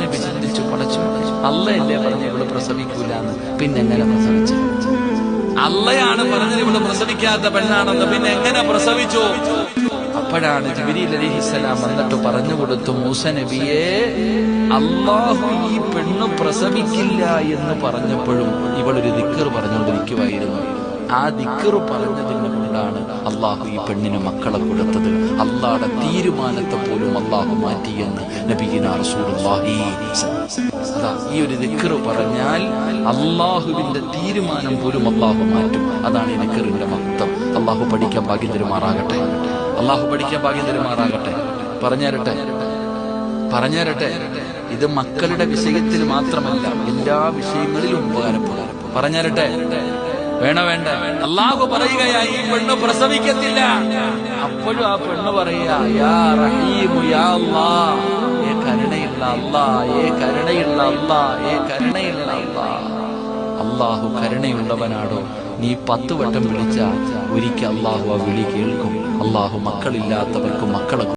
നബി ചിന്തിച്ചു പടച്ചു അല്ലയല്ലേ പറഞ്ഞ ഇവൾ പ്രസവിക്കൂല പിന്നെ എങ്ങനെ പ്രസവിച്ചു? അല്ലയാണ് പറഞ്ഞത് ഇവൾ പ്രസവിക്കാത്ത പെണ്ണാണെന്ന്. പിന്നെ എങ്ങനെ പ്രസവിച്ചു? അപ്പോഴാണ് ജിബിരിൽ അലിഹിസ്സലാം വന്നിട്ട് പറഞ്ഞു കൊടുത്തു മൂസ നബിയെ അള്ളാഹു ഈ പെണ്ണ് പ്രസവിക്കില്ല എന്ന് പറഞ്ഞപ്പോഴും ഇവളൊരു ദിക്കർ പറഞ്ഞുകൊണ്ടിരിക്കുമായിരുന്നു ആ ദിക്കറ് പറഞ്ഞതിന് കൊണ്ടാണ് അള്ളാഹു ഈ പെണ്ണിന് മക്കളെ കൊടുത്തത്. അള്ളാടെ തീരുമാനത്തെ പോലും അള്ളാഹു മാറ്റിയെന്ന് അതാ ഈ ഒരു ദിക്കറ് പറഞ്ഞാൽ അള്ളാഹുവിന്റെ തീരുമാനം പോലും അള്ളാഹു മാറ്റും. അതാണ് ഈ ദിക്കറിന്റെ മഹത്വം. അള്ളാഹു പഠിക്കാൻ ഭാഗ്യം തരുമാറാകട്ടെ അള്ളാഹു പഠിക്കാൻ ഭാഗ്യം തരുമാറാകട്ടെ പറഞ്ഞേരട്ടെ പറഞ്ഞേരട്ടെ ഇത് മക്കളുടെ വിഷയത്തിൽ മാത്രമല്ല എല്ലാ വിഷയങ്ങളിലും ഉപകാരപ്പെടും. പറഞ്ഞുതരട്ടെ. വേണോ വേണ്ട. അള്ളാഹു പറയുകയാ ഈ പെണ്ണ് പ്രസവിക്കത്തില്ല. അപ്പോഴും ആ പെണ്ണ് പറയുക ഏ കരുണയുള്ള അല്ലാ ഏ കരുണയുള്ള അല്ലാ ഏ കരുണയുള്ള അല്ലാ അള്ളാഹു കരുണയുള്ളവനാടോ? നീ പത്ത് വട്ടം വിളിച്ച ഒരിക്കൽ അള്ളാഹു ആ വിളി കേൾക്കും. അള്ളാഹു മക്കളില്ലാത്തവർക്ക് മക്കളെ